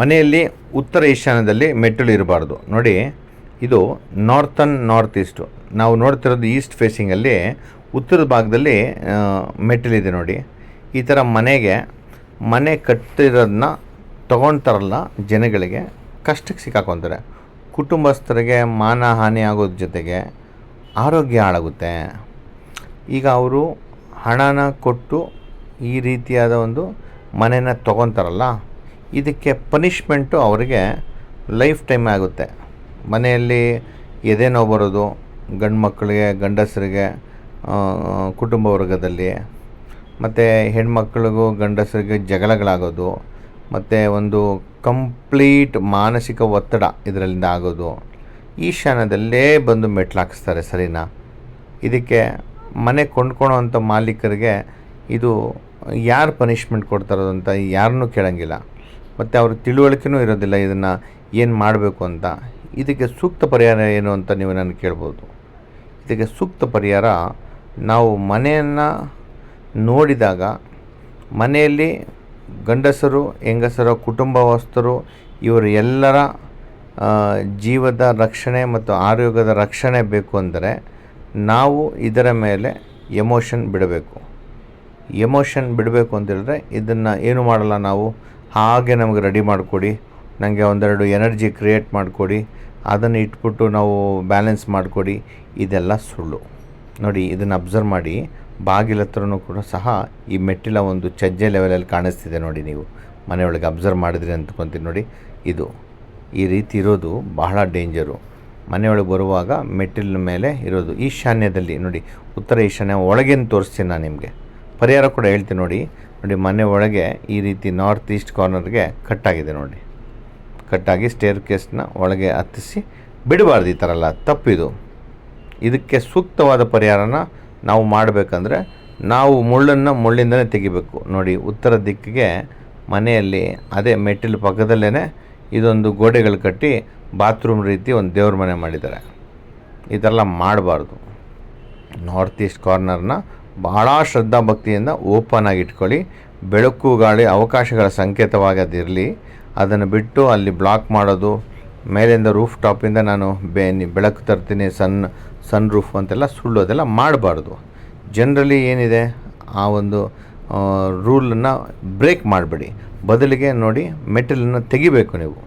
ಮನೆಯಲ್ಲಿ ಉತ್ತರ ಈಶಾನ್ಯದಲ್ಲಿ ಮೆಟ್ಟಿಲು ಇರಬಾರ್ದು. ನೋಡಿ, ಇದು ನಾರ್ತನ್ ನಾರ್ತ್ ಈಸ್ಟು ನಾವು ನೋಡ್ತಿರೋದು ಈಸ್ಟ್ ಫೇಸಿಂಗಲ್ಲಿ ಉತ್ತರ ಭಾಗದಲ್ಲಿ ಮೆಟ್ಟಿಲಿದೆ ನೋಡಿ. ಈ ಥರ ಮನೆಗೆ, ಮನೆ ಕಟ್ಟಿರೋದನ್ನ ತೊಗೊಳ್ತಾರಲ್ಲ ಜನಗಳಿಗೆ, ಕಷ್ಟಕ್ಕೆ ಸಿಕ್ಕಾಕೊತಾರೆ. ಕುಟುಂಬಸ್ಥರಿಗೆ ಮಾನ ಹಾನಿ ಆಗೋದ್ರ ಜೊತೆಗೆ ಆರೋಗ್ಯ ಹಾಳಾಗುತ್ತೆ. ಈಗ ಅವರು ಹಣನ ಕೊಟ್ಟು ಈ ರೀತಿಯಾದ ಒಂದು ಮನೆನ ತೊಗೊತಾರಲ್ಲ ಇದಕ್ಕೆ ಪನಿಷ್ಮೆಂಟು ಅವರಿಗೆ ಲೈಫ್ ಟೈಮ್ ಆಗುತ್ತೆ. ಮನೆಯಲ್ಲಿ ಎದೆ ನೋವು ಬರೋದು ಗಂಡು ಮಕ್ಕಳಿಗೆ ಗಂಡಸರಿಗೆ ಕುಟುಂಬ ವರ್ಗದಲ್ಲಿ, ಮತ್ತು ಹೆಣ್ಮಕ್ಳಿಗೂ ಗಂಡಸರಿಗೆ ಜಗಳಗಳಾಗೋದು, ಮತ್ತು ಒಂದು ಕಂಪ್ಲೀಟ್ ಮಾನಸಿಕ ಒತ್ತಡ ಇದರಿಂದ ಆಗೋದು ಈಶಾನ್ಯದಲ್ಲೇ ಬಂದು ಮೆಟ್ಲು ಹಾಕಿಸ್ತಾರೆ ಸರಿನಾ? ಇದಕ್ಕೆ ಮನೆ ಕೊಂಡ್ಕೊಳೋ ಅಂಥ ಮಾಲೀಕರಿಗೆ ಇದು ಯಾರು ಪನಿಷ್ಮೆಂಟ್ ಕೊಡ್ತಾರೋ ಅಂತ ಯಾರನ್ನೂ ಕೇಳೋಂಗಿಲ್ಲ. ಮತ್ತು ಅವ್ರ ತಿಳುವಳಿಕೆನೂ ಇರೋದಿಲ್ಲ ಇದನ್ನು ಏನು ಮಾಡಬೇಕು ಅಂತ. ಇದಕ್ಕೆ ಸೂಕ್ತ ಪರಿಹಾರ ಏನು ಅಂತ ನೀವು ನಾನು ಕೇಳ್ಬೋದು. ಇದಕ್ಕೆ ಸೂಕ್ತ ಪರಿಹಾರ ನಾವು ಮನೆಯನ್ನು ನೋಡಿದಾಗ ಮನೆಯಲ್ಲಿ ಗಂಡಸರು, ಹೆಂಗಸರು, ಕುಟುಂಬವಸ್ತರು, ಇವರು ಎಲ್ಲರ ಜೀವದ ರಕ್ಷಣೆ ಮತ್ತು ಆರೋಗ್ಯದ ರಕ್ಷಣೆ ಬೇಕು ಅಂದರೆ ನಾವು ಇದರ ಮೇಲೆ ಎಮೋಷನ್ ಬಿಡಬೇಕು. ಎಮೋಷನ್ ಬಿಡಬೇಕು ಅಂತೇಳಿದ್ರೆ ಇದನ್ನು ಏನು ಮಾಡಲ್ಲ ನಾವು ಹಾಗೆ ನಮಗೆ ರೆಡಿ ಮಾಡಿಕೊಡಿ. ನನಗೆ ಒಂದೆರಡು ಎನರ್ಜಿ ಕ್ರಿಯೇಟ್ ಮಾಡಿಕೊಡಿ. ಅದನ್ನು ಇಟ್ಬಿಟ್ಟು ನಾವು ಬ್ಯಾಲೆನ್ಸ್ ಮಾಡಿಕೊಡಿ. ಇದೆಲ್ಲ ಸುಳ್ಳು. ನೋಡಿ, ಇದನ್ನು ಅಬ್ಸರ್ವ್ ಮಾಡಿ. ಬಾಗಿಲ ಕೂಡ ಸಹ ಈ ಮೆಟ್ಟಿಲ ಒಂದು ಚಜ್ಜೆ ಲೆವೆಲಲ್ಲಿ ಕಾಣಿಸ್ತಿದೆ ನೋಡಿ ನೀವು. ಮನೆಯೊಳಗೆ ಅಬ್ಸರ್ವ್ ಮಾಡಿದ್ರಿ ಅಂದ್ಕೊತೀನಿ ನೋಡಿ. ಇದು ಈ ರೀತಿ ಇರೋದು ಬಹಳ ಡೇಂಜರು ಮನೆಯೊಳಗೆ ಬರುವಾಗ ಮೆಟ್ಟಿಲಿನ ಮೇಲೆ ಇರೋದು ಈಶಾನ್ಯದಲ್ಲಿ ನೋಡಿ, ಉತ್ತರ ಈಶಾನ್ಯ ಒಳಗೇನು ತೋರಿಸ್ತೀನಿ ನಾನು ನಿಮಗೆ. ಪರಿಹಾರ ಕೂಡ ಹೇಳ್ತೀನಿ ನೋಡಿ. ನೋಡಿ, ಮನೆ ಒಳಗೆ ಈ ರೀತಿ ನಾರ್ತ್ ಈಸ್ಟ್ ಕಾರ್ನರ್ಗೆ ಕಟ್ಟಾಗಿದೆ ನೋಡಿ. ಕಟ್ಟಾಗಿ ಸ್ಟೇರ್ ಕೇಸ್ನ ಒಳಗೆ ಹತ್ತಿಸಿ ಬಿಡಬಾರ್ದು ಈ ಥರ ಎಲ್ಲ. ತಪ್ಪಿದು. ಇದಕ್ಕೆ ಸೂಕ್ತವಾದ ಪರಿಹಾರನ ನಾವು ಮಾಡಬೇಕಂದ್ರೆ ನಾವು ಮುಳ್ಳನ್ನು ಮುಳ್ಳಿಂದಲೇ ತೆಗಿಬೇಕು. ನೋಡಿ, ಉತ್ತರ ದಿಕ್ಕಿಗೆ ಮನೆಯಲ್ಲಿ ಅದೇ ಮೆಟ್ಟಿಲು ಪಕ್ಕದಲ್ಲೇ ಇದೊಂದು ಗೋಡೆಗಳು ಕಟ್ಟಿ ಬಾತ್ರೂಮ್ ರೀತಿ ಒಂದು ದೇವ್ರ ಮನೆ ಮಾಡಿದ್ದಾರೆ. ಇದೆಲ್ಲ ಮಾಡಬಾರ್ದು. ನಾರ್ತ್ ಈಸ್ಟ್ ಕಾರ್ನರ್ನ ಭಾಳ ಶ್ರದ್ಧಾಭಕ್ತಿಯಿಂದ ಓಪನ್ ಆಗಿ ಇಟ್ಕೊಳ್ಳಿ. ಬೆಳಕು ಗಾಳಿ ಅವಕಾಶಗಳ ಸಂಕೇತವಾಗಿ ಅದಿರಲಿ ಅದನ್ನು ಬಿಟ್ಟು ಅಲ್ಲಿ ಬ್ಲಾಕ್ ಮಾಡೋದು, ಮೇಲಿಂದ ರೂಫ್ ಟಾಪಿಂದ ನಾನು ಬೇ ಬೆಳಕು ತರ್ತೀನಿ, ಸನ್ ಸನ್ ರೂಫ್ ಅಂತೆಲ್ಲ ಸುಳ್ಳು ಅದೆಲ್ಲ ಮಾಡಬಾರ್ದು. ಜನರಲಿ ಏನಿದೆ? ಆ ಒಂದು ರೂಲನ್ನು ಬ್ರೇಕ್ ಮಾಡಬೇಡಿ. ಬದಲಿಗೆ ನೋಡಿ ಮೆಟಲನ್ನು ತೆಗಿಬೇಕು ನೀವು.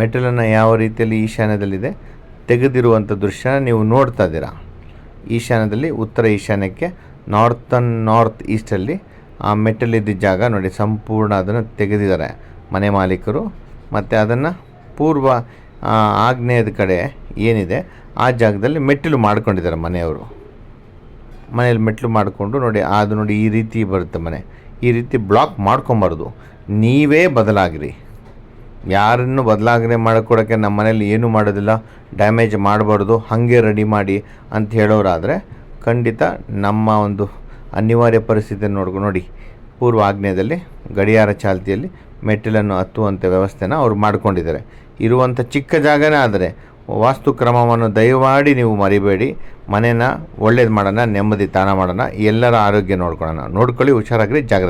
ಮೆಟಲನ್ನು ಯಾವ ರೀತಿಯಲ್ಲಿ ಈಶಾನ್ಯದಲ್ಲಿದೆ? ತೆಗೆದಿರುವಂಥ ದೃಶ್ಯನ ನೀವು ನೋಡ್ತಾ ಇದ್ದೀರಾ. ಈಶಾನ್ಯದಲ್ಲಿ ಉತ್ತರ ಈಶಾನ್ಯಕ್ಕೆ ನಾರ್ತನ್ ನಾರ್ತ್ ಈಸ್ಟಲ್ಲಿ ಆ ಮೆಟ್ಟಲಿದ್ದ ಜಾಗ ನೋಡಿ, ಸಂಪೂರ್ಣ ಅದನ್ನು ತೆಗೆದಿದ್ದಾರೆ ಮನೆ ಮಾಲೀಕರು. ಮತ್ತು ಅದನ್ನು ಪೂರ್ವ ಆಗ್ನೇಯದ ಕಡೆ ಏನಿದೆ, ಆ ಜಾಗದಲ್ಲಿ ಮೆಟ್ಟಿಲು ಮಾಡ್ಕೊಂಡಿದ್ದಾರೆ ಮನೆಯವರು. ಮನೆಯಲ್ಲಿ ಮೆಟ್ಟಿಲು ಮಾಡಿಕೊಂಡು ನೋಡಿ, ಅದು ನೋಡಿ ಈ ರೀತಿ ಬರುತ್ತೆ ಮನೆ. ಈ ರೀತಿ ಬ್ಲಾಕ್ ಮಾಡ್ಕೊಬಾರ್ದು. ನೀವೇ ಬದಲಾಗಿರಿ. ಯಾರನ್ನು ಬದಲಾವಣೆ ಮಾಡಿಕೊಡೋಕ್ಕೆ ನಮ್ಮ ಮನೇಲಿ ಏನೂ ಮಾಡೋದಿಲ್ಲ, ಡ್ಯಾಮೇಜ್ ಮಾಡಬಾರ್ದು, ಹಾಗೆ ರೆಡಿ ಮಾಡಿ ಅಂತ ಹೇಳೋರಾದರೆ ಖಂಡಿತ ನಮ್ಮ ಒಂದು ಅನಿವಾರ್ಯ ಪರಿಸ್ಥಿತಿಯನ್ನು ನೋಡ್ಕೊ, ನೋಡಿ, ಪೂರ್ವ ಆಗ್ನೇಯದಲ್ಲಿ ಗಡಿಯಾರ ಚಾಲ್ತಿಯಲ್ಲಿ ಮೆಟ್ಟಿಲನ್ನು ಹತ್ತುವಂಥ ವ್ಯವಸ್ಥೆನ ಅವರು ಮಾಡ್ಕೊಂಡಿದ್ದಾರೆ. ಇರುವಂಥ ಚಿಕ್ಕ ಜಾಗನೇ ಆದರೆ ವಾಸ್ತು ಕ್ರಮವನ್ನು ದಯಮಾಡಿ ನೀವು ಮರಿಬೇಡಿ. ಮನೇನ ಒಳ್ಳೇದು ಮಾಡೋಣ, ನೆಮ್ಮದಿ ತಾಣ ಮಾಡೋಣ. ಎಲ್ಲರ ಆರೋಗ್ಯ ನೋಡ್ಕೊಳ್ಳೋಣ ನೋಡ್ಕೊಳ್ಳಿ, ಹುಷಾರಾಗ್ರಿ, ಜಾಗ್ರತೆ.